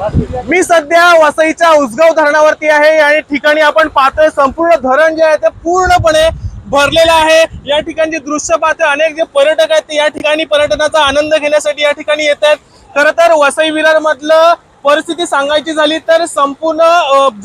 मी सध्या वसईच्या उसगाव धरणावरती आहे. या ठिकाणी आपण पाहतोय संपूर्ण धरण जे आहे ते पूर्णपणे भरलेलं आहे. या ठिकाणचे दृश्य पाहते अनेक जे पर्यटक आहेत ते या ठिकाणी पर्यटनाचा आनंद घेण्यासाठी या ठिकाणी येत आहेत. खरं तर वसई विरार मधलं परिस्थिती सांगायची झाली तर संपूर्ण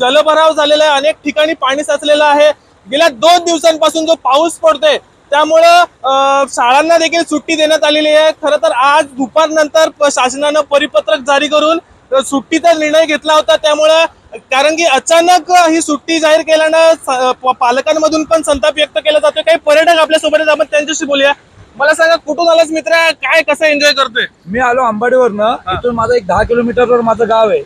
जलभराव झालेला आहे. अनेक ठिकाणी पाणी साचलेलं आहे. गेल्या दोन दिवसांपासून जो पाऊस पडतोय त्यामुळं शाळांना देखील सुट्टी देण्यात आलेली आहे. खरं तर आज दुपारनंतर शासनानं परिपत्रक जारी करून सुट्टीचा निर्णय घेतला होता त्यामुळं कारण की अचानक ही सुट्टी जाहीर केल्यानं पालकांमधून पण संताप व्यक्त केला जातोय. काही पर्यटक आपल्यासोबत आहेत आपण त्यांच्याशी बोलूया. मला सांगा कुठून आलास मित्र? काय कसं एन्जॉय करतोय? मी आलो आंबाडीवरनं. इथून माझं एक दहा किलोमीटरवर माझं गाव आहे.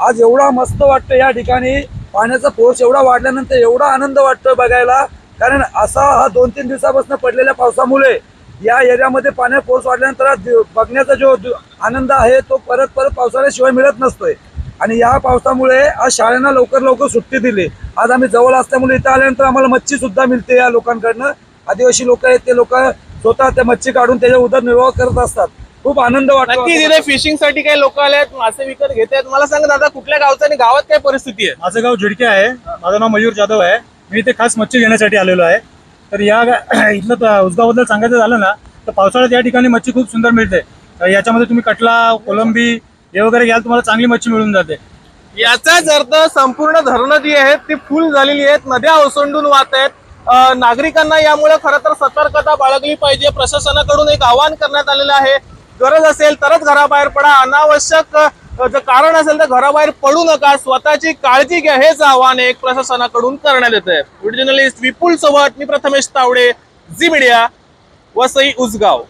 आज एवढा मस्त वाटतं या ठिकाणी. पाण्याचा पाऊस एवढा वाढल्यानंतर एवढा आनंद वाटतोय बघायला. कारण असा हा दोन तीन दिवसापासून पडलेल्या पावसामुळे या एरियामध्ये पाण्यात पाऊस वाढल्यानंतर हा बघण्याचा जो आनंद आहे तो परत परत पावसाळ्याशिवाय मिळत नसतोय. आणि या पावसामुळे आज शाळांना लवकर लवकर सुट्टी दिली. आज आम्ही जवळ असल्यामुळे इथं आल्यानंतर आम्हाला मच्छी सुद्धा मिळते या लोकांकडनं. आदिवासी लोक आहेत ते लोक स्वतः त्या मच्छी काढून त्याच्या उदरनिर्वाह करत असतात. खूप आनंद वाटतो तिथे फिशिंगसाठी काही लोक आले आहेत मासे विकत घेत आहेत. मला सांगा दादा कुठल्या गावचा आणि गावात काय परिस्थिती आहे? माझं गाव झिडके आहे. माझं नाव मयूर जाधव आहे. मी इथे खास मच्छी घेण्यासाठी आलेलो आहे. तर या इथलं त- सांगायचं झालं ना तर पावसाळ्यात या ठिकाणी मच्छी खूप सुंदर मिळते. याच्यामध्ये तुम्ही कटला कोलंबी हे वगैरे घ्याल तुम्हाला चांगली मच्छी मिळून जाते. याचाच अर्थ संपूर्ण धरणं जी आहेत ती फुल झालेली आहेत नद्या ओसंडून वाहत आहेत. नागरिकांना यामुळे खरं तर सतर्कता बाळगली पाहिजे. प्रशासनाकडून एक आवाहन करण्यात आलेलं आहे. गरज असेल तरच घराबाहेर पडा. अनावश्यक जर कारण असेल तर घराबाहेर पडू नका. स्वतःची काळजी घ्या. हेच आव्हान एक प्रशासनाकडून करण्यात येत आहे जर्नलिस्ट विपुल सोबत मी प्रथमेश तावडे झी मीडिया वसई उसगाव.